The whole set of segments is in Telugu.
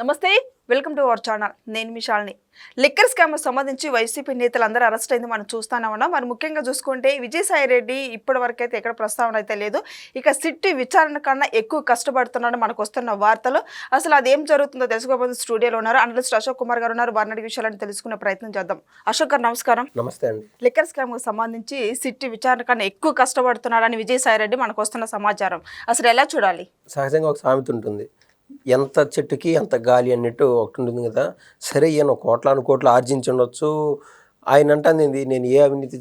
నమస్తే వెల్కమ్ టు అవర్ ఛానల్. నేను మీ శాలిని. లిక్కర్ స్కామ్ సంబంధించి వైసీపీ నేతలందరూ అరెస్ట్ అయింది మనం చూస్తానే ఉన్నాం. మరి ముఖ్యంగా చూసుకుంటే విజయసాయి రెడ్డి ఇప్పటి వరకు అయితే ఎక్కడ ప్రస్తావన అయితే లేదు. ఇక సిట్టి విచారణ కన్నా ఎక్కువ కష్టపడుతున్నాడు మనకు వస్తున్న వార్తలు. అసలు అదేం జరుగుతుందో తెలుసుకోబోతుంది స్టూడియోలో ఉన్నారు. అనలిస్ట్ అశోక్ కుమార్ గారు ఉన్నారు. వారిని విషయాలను తెలుసుకునే ప్రయత్నం చేద్దాం. అశోక్ గారు నమస్కారం. నమస్తే అండి. లిక్కర్ స్కామ్కు సంబంధించి సిట్టి విచారణ కన్నా ఎక్కువ కష్టపడుతున్నాడని విజయసాయి రెడ్డి మనకు వస్తున్న సమాచారం. అసలు ఎలా చూడాలి? సహజంగా ఒక సామెత ఉంటుంది. ఎంత చెట్టుకి ఎంత గాలి అన్నట్టు ఒకటి ఉంటుంది కదా. సరే ఈయన కోట్లాను కోట్లు ఆర్జించి ఉండొచ్చు. ఆయన అంటుంది నేను ఏ అవినీతి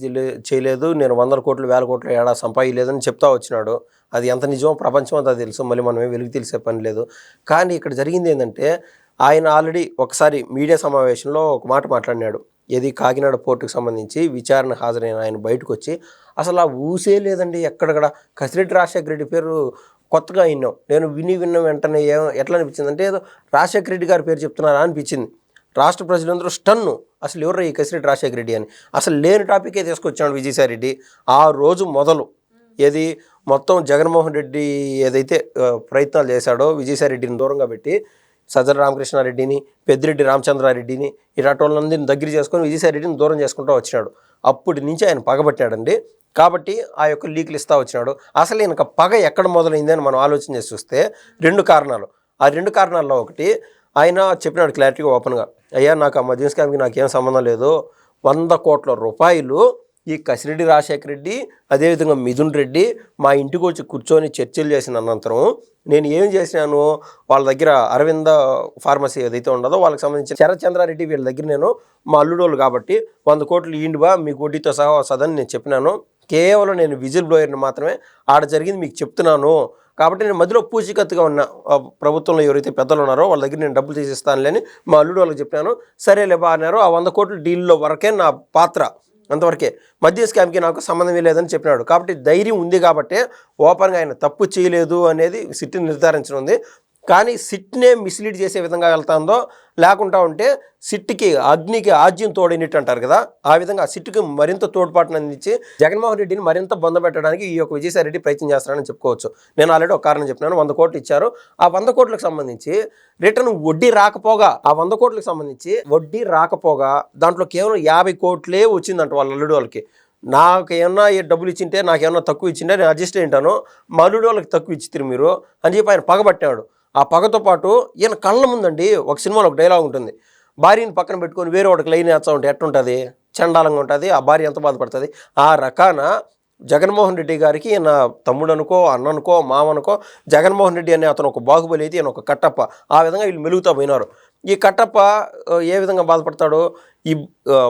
చేయలేదు. నేను వందల కోట్లు వేల కోట్లు ఏడా సంపాదించలేదని చెప్తా వచ్చినాడు. అది ఎంత నిజమో ప్రపంచం అంతా తెలుసు. మళ్ళీ మనమే వెలుగు తెలిసే పని లేదు. కానీ ఇక్కడ జరిగింది ఏంటంటే ఆయన ఆల్రెడీ ఒకసారి మీడియా సమావేశంలో ఒక మాట మాట్లాడినాడు. ఏది కాకినాడ పోర్టుకు సంబంధించి విచారణ హాజరైన ఆయన బయటకు వచ్చి అసలు ఆ ఊసే లేదండి ఎక్కడక్కడ? కసిరెడ్డి రాజశేఖర రెడ్డి పేరు కొత్తగా విన్నాం. నేను విని విన్న వెంటనే ఏం ఎట్లా అనిపించింది? అంటే ఏదో రాజశేఖర రెడ్డి గారి పేరు చెప్తున్నారా అనిపించింది. రాష్ట్ర ప్రజలందరూ స్టన్ను. అసలు ఎవరు ఈ కసిరెడ్డి రాజశేఖర రెడ్డి అని. అసలు లేని టాపికే తీసుకొచ్చాడు విజయసాయి రెడ్డి. ఆ రోజు మొదలు ఏది మొత్తం జగన్మోహన్ రెడ్డి ఏదైతే ప్రయత్నాలు చేశాడో విజయసాయి రెడ్డిని దూరంగా పెట్టి సజ్జల రామకృష్ణారెడ్డిని పెద్దిరెడ్డి రామచంద్రారెడ్డిని ఇలాంటి వాళ్ళందరినీ దగ్గర చేసుకొని విజయసాయి రెడ్డిని దూరం చేసుకుంటూ వచ్చినాడు. అప్పటి నుంచి ఆయన పగబట్టాడండి. కాబట్టి ఆ యొక్క లీకులు ఇస్తా వచ్చినాడు. అసలు ఈయనక పగ ఎక్కడ మొదలైంది అని మనం ఆలోచన చేసి చూస్తే రెండు కారణాలు. ఆ రెండు కారణాల్లో ఒకటి ఆయన చెప్పినాడు క్లారిటీగా ఓపెన్గా అయ్యా నాకు ఆ మద్యం స్కామ్కి నాకేం సంబంధం లేదు. వంద కోట్ల రూపాయలు ఈ కసిరెడ్డి రాజశేఖర రెడ్డి అదేవిధంగా మిథున్ రెడ్డి మా ఇంటికి వచ్చి కూర్చొని చర్చలు చేసిన అనంతరం నేను ఏం చేసినాను? వాళ్ళ దగ్గర అరవింద ఫార్మసీ ఏదైతే ఉండదో వాళ్ళకి సంబంధించిన శరత్చంద్రారెడ్డి వీళ్ళ దగ్గర నేను మా అల్లుడోళ్ళు కాబట్టి వంద కోట్లు ఈండివా మీ వడ్డీతో సహా వస్తుందని నేను చెప్పినాను. కేవలం నేను విజిల్ బ్లోయర్ని మాత్రమే ఆడ జరిగింది మీకు చెప్తున్నాను. కాబట్టి నేను మధ్యలో పూచికత్తుగా ఉన్న ప్రభుత్వంలో ఎవరైతే పెద్దలు ఉన్నారో వాళ్ళ దగ్గర నేను డబ్బులు తీసిస్తానులే అని మా అల్లుడు వాళ్ళకి చెప్పాను సరేలే బాగున్నారు ఆ వంద కోట్ల డీల్లో వరకే నా పాత్ర అంతవరకే. మధ్య స్కామ్కి నాకు సంబంధమే లేదని చెప్పినాడు. కాబట్టి ధైర్యం ఉంది కాబట్టి ఓపెన్గా ఆయన తప్పు చేయలేదు అనేది సిట్ని నిర్ధారించనుంది. కానీ సిట్నే మిస్లీడ్ చేసే విధంగా వెళ్తాందో లేకుండా ఉంటే సిట్కి అగ్నికి ఆజ్యం తోడినట్టు అంటారు కదా ఆ విధంగా ఆ సిట్కి మరింత తోడ్పాటును అందించి జగన్మోహన్ రెడ్డిని మరింత బొందబెట్టడానికి ఈ యొక్క విజయసాయి రెడ్డి ప్రయత్నం చేస్తారని చెప్పుకోవచ్చు. నేను ఆల్రెడీ ఒక కారణం చెప్పినాను వంద కోట్లు ఇచ్చారు. ఆ వంద కోట్లకు సంబంధించి రిటర్న్ వడ్డీ రాకపోగా ఆ వంద కోట్లకు సంబంధించి వడ్డీ రాకపోగా దాంట్లో కేవలం యాభై కోట్లే వచ్చిందంట వాళ్ళ అల్లుడు వాళ్ళకి. నాకు ఏమన్నా డబ్బులు ఇచ్చింటే నాకు ఏమన్నా తక్కువ ఇచ్చింటే నేను అడ్జస్ట్ అయింటాను మా అల్లుడు వాళ్ళకి తక్కువ ఇచ్చిరు మీరు అని చెప్పి ఆయన పగబట్టాడు. ఆ పగతో పాటు ఈయన కళ్ళ ముందండి ఒక సినిమాలో ఒక డైలాగ్ ఉంటుంది. భార్యని పక్కన పెట్టుకొని వేరే ఒకటి లైన్ వేస్తా ఉంటే ఎట్టుంటుంది? చండాలంగా ఉంటుంది. ఆ భార్య ఎంత బాధపడుతుంది? ఆ రకాన జగన్మోహన్ రెడ్డి గారికి ఈయన తమ్ముడు అనుకో అన్న అనుకో మామ అనుకో జగన్మోహన్ రెడ్డి అనే అతను ఒక బాహుబలి అయితే ఈయన ఒక కట్టప్ప. ఆ విధంగా వీళ్ళు మెలుగుతా పోయినారు. ఈ కట్టప్ప ఏ విధంగా బాధపడతాడో? ఈ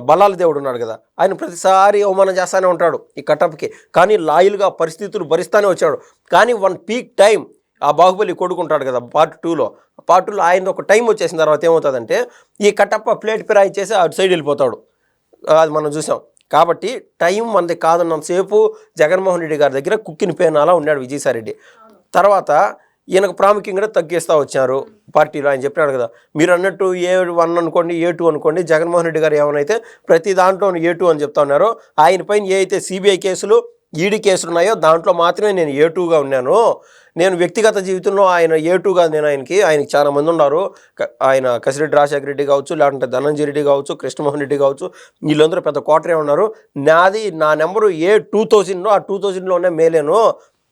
బలాల దేవుడు ఉన్నాడు కదా ఆయన ప్రతిసారి అవమానం చేస్తానే ఉంటాడు ఈ కట్టప్పకి. కానీ లాయల్గా పరిస్థితులు భరిస్తానే వచ్చాడు. కానీ వన్ పీక్ టైం ఆ బాహుబలి కొడుకుంటాడు కదా పార్ట్ టూలో పార్ట్ టూలో ఆయన ఒక టైం వచ్చేసిన తర్వాత ఏమవుతుందంటే ఈ కట్టప్ప ప్లేట్ పిరాయి చేసి అటు సైడ్ వెళ్ళిపోతాడు. అది మనం చూసాం. కాబట్టి టైం మనది కాదన్నంతసేపు జగన్మోహన్ రెడ్డి గారి దగ్గర కుక్కిన పేనాలా ఉన్నాడు విజయసాయిరెడ్డి. తర్వాత ఈయనకు ప్రాముఖ్యంగా తగ్గిస్తూ వచ్చారు పార్టీలో. ఆయన చెప్పినాడు కదా మీరు అన్నట్టు ఏ వన్ అనుకోండి ఏ టూ అనుకోండి జగన్మోహన్ రెడ్డి గారు ఏమైనా ప్రతి దాంట్లో ఏ టూ అని చెప్తా ఉన్నారు. ఆయన పైన ఏ అయితే సిబిఐ కేసులు ఈడీ కేసులు ఉన్నాయో దాంట్లో మాత్రమే నేను ఏ టూగా ఉన్నాను నేను వ్యక్తిగత జీవితంలో ఆయన ఏ టూగా నేను ఆయనకి ఆయనకి చాలా మంది ఉన్నారు. ఆయన కసిరెడ్డి రాజశేఖర రెడ్డి కావచ్చు లేకుంటే ధనంజయ రెడ్డి కావచ్చు కృష్ణమోహన్ రెడ్డి కావచ్చు వీళ్ళందరూ పెద్ద కోటరే ఉన్నారు. నాది నా నెంబరు ఏ టూ థౌజండ్లో ఆ టూ థౌజండ్లోనే మేలేను.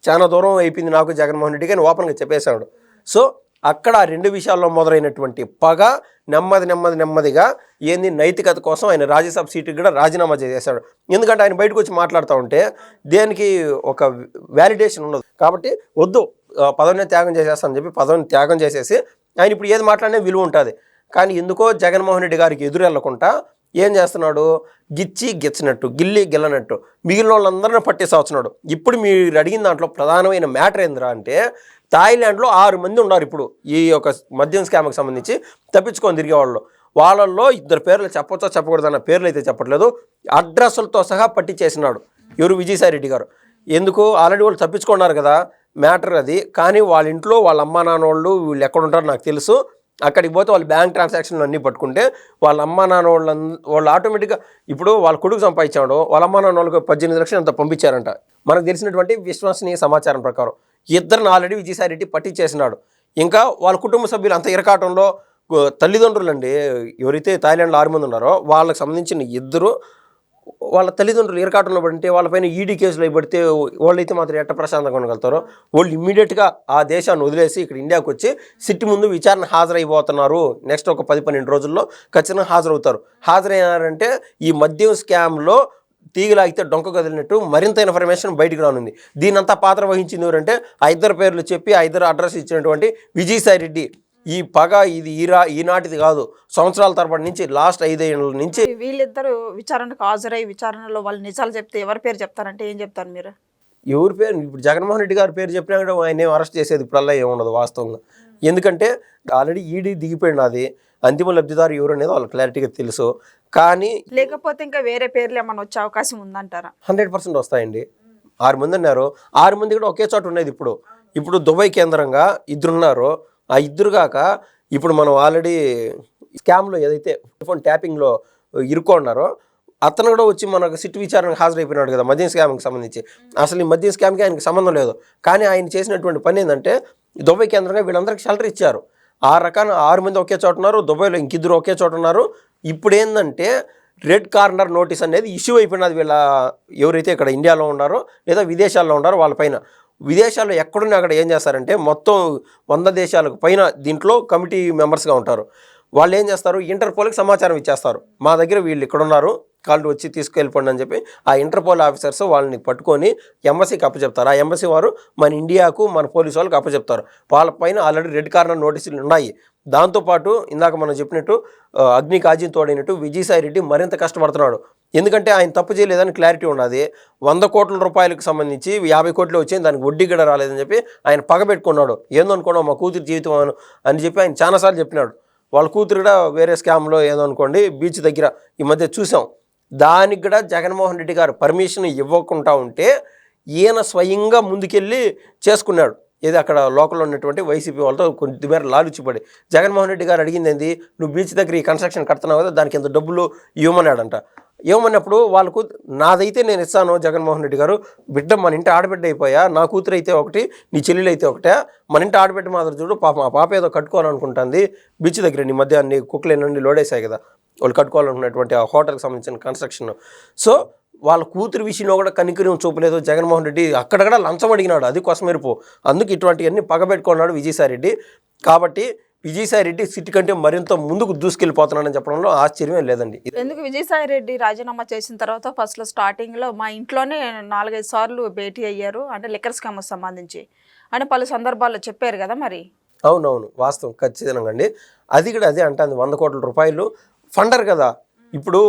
చాలా దూరం అయిపోయింది నాకు జగన్మోహన్ రెడ్డి అని ఓపెన్గా చెప్పేశాడు. సో అక్కడ రెండు విషయాల్లో మొదలైనటువంటి పగ నెమ్మది నెమ్మది నెమ్మదిగా ఏంది నైతికత కోసం ఆయన రాజ్యసభ సీటుకి కూడా రాజీనామా చేశాడు ఎందుకంటే ఆయన బయటకు వచ్చి మాట్లాడుతూ ఉంటే దేనికి ఒక వ్యాలిడేషన్ ఉండదు. కాబట్టి వద్దు పదవిని త్యాగం చేసేస్తామని చెప్పి పదవిని త్యాగం చేసేసి ఆయన ఇప్పుడు ఏది మాట్లాడినా విలువ ఉంటుంది. కానీ ఎందుకో జగన్మోహన్ రెడ్డి గారికి ఎదురు ఏం చేస్తున్నాడు? గిచ్చి గిచ్చినట్టు గిల్లి గిల్లనట్టు మిగిలిన వాళ్ళందరినీ పట్టేసి వస్తున్నాడు ఇప్పుడు మీరు అడిగిన దాంట్లో ప్రధానమైన మ్యాటర్ ఏందిరా అంటే థాయిలాండ్లో ఆరు మంది ఉన్నారు ఇప్పుడు ఈ యొక్క మద్యం స్కామ్కి సంబంధించి తప్పించుకొని తిరిగే వాళ్ళు. వాళ్ళల్లో ఇద్దరు పేర్లు చెప్పొచ్చో చెప్పకూడదు అన్న పేర్లు అయితే చెప్పట్లేదు. అడ్రస్లతో సహా పట్టి చేసినాడు ఎవరు విజయసాయి రెడ్డి గారు. ఎందుకు? ఆల్రెడీ వాళ్ళు తప్పించుకున్నారు కదా మ్యాటర్ అది. కానీ వాళ్ళ ఇంట్లో వాళ్ళ అమ్మా నాన్న వాళ్ళు వీళ్ళు ఎక్కడ ఉంటారో నాకు తెలుసు. అక్కడికి పోతే వాళ్ళు బ్యాంక్ ట్రాన్సాక్షన్లు అన్నీ పట్టుకుంటే వాళ్ళ అమ్మా నాన్న వాళ్ళ వాళ్ళు ఆటోమేటిక్గా ఇప్పుడు వాళ్ళ కొడుకు సంపాదించాడు. వాళ్ళ అమ్మా నాన్న వాళ్ళకి పద్దెనిమిది లక్షలు అంత పంపించారంట. మనకు తెలిసినటువంటి విశ్వసనీయ సమాచారం ప్రకారం. ఇద్దరిని ఆల్రెడీ విజయసాయిరెడ్డి పట్టించేసినాడు. ఇంకా వాళ్ళ కుటుంబ సభ్యులు అంత ఇరకాటంలో తల్లిదండ్రులు అండి ఎవరైతే థాయిలాండ్లో ఆరు మంది ఉన్నారో వాళ్ళకి సంబంధించిన ఇద్దరు వాళ్ళ తల్లిదండ్రులు ఇరకాటంలో పడితే వాళ్ళపైన ఈడీ కేసులు అయి పడితే వాళ్ళైతే మాత్రం ఎట్ట ప్రశాంతంగా ఉండగలుగుతారో వాళ్ళు ఇమ్మీడియట్గా ఆ దేశాన్ని వదిలేసి ఇక్కడ ఇండియాకు వచ్చి సిట్టి ముందు విచారణ హాజరైపోతున్నారు. నెక్స్ట్ ఒక పది పన్నెండు రోజుల్లో ఖచ్చితంగా హాజరవుతారు. హాజరైనారంటే ఈ మద్యం స్కామ్లో తీగలాగితే డొంక కదిలినట్టు మరింత ఇన్ఫర్మేషన్ బయటికి రానుంది. దీనంతా పాత్ర వహించింది ఎవరంటే ఆ ఇద్దరు పేర్లు చెప్పి ఆ ఇద్దరు అడ్రస్ ఇచ్చినటువంటి విజయసాయి రెడ్డి. ఈ పగ ఇది ఈరా ఈనాటిది కాదు. సంవత్సరాల తరబడి నుంచి లాస్ట్ ఐదేళ్ళ నుంచి వీళ్ళిద్దరు విచారణకు హాజరై విచారణలో వాళ్ళు నిజాలు చెప్తే ఎవరి పేరు చెప్తారంటే ఏం చెప్తారు మీరు? ఎవరి పేరు? ఇప్పుడు జగన్మోహన్ రెడ్డి గారి పేరు చెప్పినా కూడా ఆయన అరెస్ట్ చేసేది ఇప్పుడల్లా ఏముండదు వాస్తవంగా. ఎందుకంటే ఆల్రెడీ ఈడీ దిగిపోయింది అది. అంతిమ లబ్ధిదారు ఎవరు అనేది వాళ్ళకి క్లారిటీగా తెలుసు. కానీ లేకపోతే ఇంకా వేరే పేర్లు ఏమైనా వచ్చే అవకాశం ఉందంటారా? హండ్రెడ్ పర్సెంట్ వస్తాయండి. ఆరు మంది అన్నారు. ఆరు మంది కూడా ఒకే చోట ఉండేది ఇప్పుడు. ఇప్పుడు దుబాయ్ కేంద్రంగా ఇద్దరు ఉన్నారు. ఆ ఇద్దరు కాక ఇప్పుడు మనం ఆల్రెడీ స్కామ్లో ఏదైతే ఫోన్ ట్యాపింగ్లో ఇరుక్కున్నారో అతను కూడా వచ్చి మనకు సిట్ విచారణకు హాజరైపోయినాడు కదా మద్యం స్కామ్కి సంబంధించి. అసలు ఈ మద్యం స్కామ్కి ఆయనకి సంబంధం లేదు. కానీ ఆయన చేసినటువంటి పని ఏంటంటే దుబాయ్ కేంద్రంగా వీళ్ళందరికీ షెల్టర్ ఇచ్చారు. ఆ రకాన ఆరు మంది ఒకే చోట ఉన్నారు దుబాయ్లో ఇంకిద్దరు ఒకే చోట ఉన్నారు. ఇప్పుడు ఏంటంటే రెడ్ కార్నర్ నోటీస్ అనేది ఇష్యూ అయిపోయినది వీళ్ళ ఎవరైతే ఇక్కడ ఇండియాలో ఉన్నారో లేదా విదేశాల్లో ఉన్నారో వాళ్ళపైన విదేశాల్లో ఎక్కడున్నా అక్కడ ఏం చేస్తారంటే మొత్తం వంద దేశాలకు పైన దీంట్లో కమిటీ మెంబర్స్గా ఉంటారు. వాళ్ళు ఏం చేస్తారు? ఇంటర్పోల్కి సమాచారం ఇచ్చేస్తారు. మా దగ్గర వీళ్ళు ఇక్కడ ఉన్నారు కాళ్ళు వచ్చి తీసుకెళ్ళిపోండి అని చెప్పి ఆ ఇంటర్పోల్ ఆఫీసర్స్ వాళ్ళని పట్టుకొని ఎంబసీకి అప్పచెప్తారు. ఆ ఎంబసీ వారు మన ఇండియాకు మన పోలీసు వాళ్ళకి అప్పచెప్తారు. వాళ్ళపైన ఆల్రెడీ రెడ్ కార్నర్ నోటీసులు ఉన్నాయి. దాంతోపాటు ఇందాక మనం చెప్పినట్టు అగ్ని కాజీని తోడైనట్టు విజయసాయి రెడ్డి మరింత కష్టపడుతున్నాడు. ఎందుకంటే ఆయన తప్పు చేయలేదని క్లారిటీ ఉన్నది. వంద కోట్ల రూపాయలకు సంబంధించి యాభై కోట్లు వచ్చి దానికి వడ్డీ కూడా రాలేదని చెప్పి ఆయన పగబెట్టుకున్నాడు. ఏందో మా కూతురు జీవితం అని చెప్పి ఆయన చాలాసార్లు చెప్పినాడు. వాళ్ళ కూతురు కూడా వేరే స్కామ్లో ఏదో అనుకోండి బీచ్ దగ్గర ఈ మధ్య చూసాం. దానికి కూడా జగన్మోహన్ రెడ్డి గారు పర్మిషన్ ఇవ్వకుండా ఉంటే ఈయన స్వయంగా ముందుకెళ్ళి చేసుకున్నాడు. ఏది అక్కడ లోకల్లో ఉన్నటువంటి వైసీపీ వాళ్ళతో కొద్దిమేర లాలుచిపడి జగన్మోహన్ రెడ్డి గారు అడిగింది ఏంది? నువ్వు బీచ్ దగ్గర ఈ కన్స్ట్రక్షన్ కడుతున్నావు కదా దానికి ఎంత డబ్బులు ఇవ్వమన్నాడంట. ఇవ్వమన్నప్పుడు వాళ్ళకు నాదైతే నేను ఇస్తాను జగన్మోహన్ రెడ్డి గారు. బిడ్డ మన ఇంటి ఆడబిడ్డ అయిపోయా నా కూతురు అయితే ఒకటి నీ చెల్లెలు అయితే ఒకటే మన ఇంటి ఆడబిడ్డ మాత్రం చూడు పాప మా పాప ఏదో కట్టుకోవాలనుకుంటుంది. బీచ్ దగ్గర నీ మధ్య అన్ని కుక్కలేనండి లోడేసాయి కదా. వాళ్ళు కట్టుకోవాలనుకున్నటువంటి ఆ హోటల్కి సంబంధించిన కన్స్ట్రక్షన్ సో వాళ్ళ కూతురు విషయంలో కూడా కనికరం చూపలేదు. జగన్మోహన్ రెడ్డి అక్కడ కూడా లంచం అడిగినాడు. అది కొసమెరుపు అందుకు ఇటువంటివన్నీ పగబెట్టుకున్నాడు విజయసాయి రెడ్డి కాబట్టి విజయసాయి రెడ్డి సిటీ కంటే మరింత ముందుకు దూసుకెళ్ళిపోతున్నాడని చెప్పడంలో ఆశ్చర్యమే లేదండి. ఎందుకు విజయసాయి రెడ్డి రాజీనామా చేసిన తర్వాత ఫస్ట్లో స్టార్టింగ్లో మా ఇంట్లోనే నాలుగైదు సార్లు భేటీ అయ్యారు. అంటే లిక్కర్ స్కామ్ సంబంధించి. అని పలు సందర్భాల్లో చెప్పారు కదా మరి? అవునవును. వాస్తవం. ఖచ్చితంగా అండి. అది కూడా అదే అంటుంది. వంద కోట్ల రూపాయలు. ఫండర్ కదా. ఇప్పుడు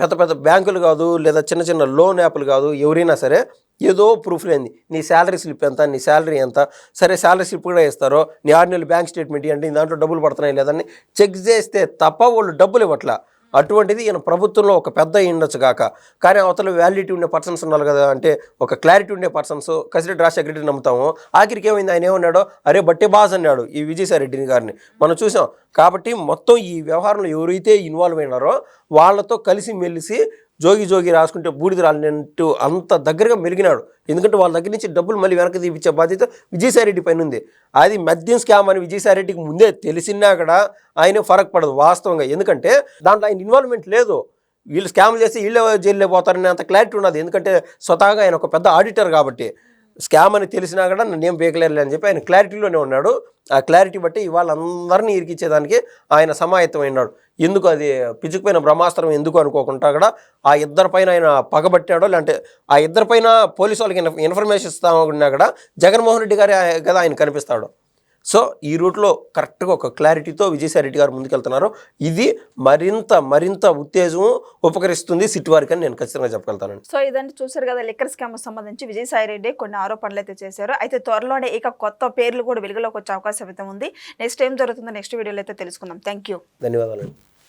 పెద్ద పెద్ద బ్యాంకులు కాదు లేదా చిన్న చిన్న లోన్ యాప్లు కాదు ఎవరైనా సరే ఏదో ప్రూఫ్ లేని నీ శాలరీ స్లిప్ ఎంత నీ శాలరీ ఎంత? సరే శాలరీ స్లిప్ కూడా ఇస్తారో? నీ ఆరు నెలలు బ్యాంక్ స్టేట్మెంట్ అంటే దాంట్లో డబ్బులు పడుతున్నాయి లేదని చెక్ చేస్తే తప్ప వాళ్ళు డబ్బులు ఇవ్వట్లా. అటువంటిది ఈయన ప్రభుత్వంలో ఒక పెద్ద అయ్యుండొచ్చు కాక కానీ అవతల వ్యాలిడిటీ ఉండే పర్సన్స్ ఉన్నారు కదా అంటే ఒక క్లారిటీ ఉండే పర్సన్స్ కసిరెడ్డి రాజశేఖర నమ్ముతాము. ఆఖరికి ఏమైంది? ఆయన ఏమన్నాడో? అరే బట్టే బాజ్ అన్నాడు ఈ విజయసాయిరెడ్డిని గారిని. మనం చూసాం. కాబట్టి మొత్తం ఈ వ్యవహారంలో ఎవరైతే ఇన్వాల్వ్ అయినారో వాళ్ళతో కలిసి మెలిసి జోగి జోగి రాసుకుంటే బూడిద రాలినట్టు అంత దగ్గరగా మెరిగినాడు. ఎందుకంటే వాళ్ళ దగ్గర నుంచి డబ్బులు మళ్ళీ వెనక్కి తీపిచ్చే బాధ్యత విజయసాయిరెడ్డి పైన ఉంది. అది మద్యం స్కామ్ అని విజయసాయిరెడ్డికి ముందే తెలిసినా కూడా ఆయన ఫరక్ పడదు వాస్తవంగా. ఎందుకంటే దాంట్లో ఆయన ఇన్వాల్వ్మెంట్ లేదు. వీళ్ళు స్కామ్ చేసి వీళ్ళే జైల్లో పోతారనే అంత క్లారిటీ ఉన్నది. ఎందుకంటే స్వతహాగా ఆయన ఒక పెద్ద ఆడిటర్ కాబట్టి స్కామ్ అని తెలిసినా కూడా నన్ను ఏం బేకలేరులే అని చెప్పి ఆయన క్లారిటీలోనే ఉన్నాడు. ఆ క్లారిటీ బట్టి ఇవాళ అందరినీ ఇరికిచ్చేదానికి ఆయన సమాయత్తం అయినాడు. ఎందుకు అది పిచ్చుకుపోయిన బ్రహ్మాస్త్రం ఎందుకు అనుకోకుండా కూడా ఆ ఇద్దరి పైన ఆయన పగబట్టాడో లేదంటే ఆ ఇద్దరి పైన పోలీసు వాళ్ళకి ఇన్ఫర్మేషన్ ఇస్తా ఉన్నా కూడా జగన్మోహన్ రెడ్డి గారి కదా ఆయన కనిపిస్తాడు. సో ఈ రూట్లో కరెక్ట్గా ఒక క్లారిటీతో విజయసాయి రెడ్డి గారు ముందుకెళ్తున్నారు. ఇది మరింత మరింత ఉత్తేజం ఉపకరిస్తుంది సిట్ వారికి అని నేను ఖచ్చితంగా చెప్పగలుగుతానండి. సో ఇదంతా చూసారు కదా లిక్కర్ స్కామ్ సంబంధించి విజయసాయి రెడ్డి కొన్ని ఆరోపణలు అయితే చేశారు. అయితే త్వరలోనే ఇక కొత్త పేర్లు కూడా వెలుగులోకి వచ్చే అవకాశం అయితే ఉంది. నెక్స్ట్ ఏం జరుగుతుందో నెక్స్ట్ వీడియోలో అయితే తెలుసుకుందాం. Thank you. ధన్యవాదాలండి.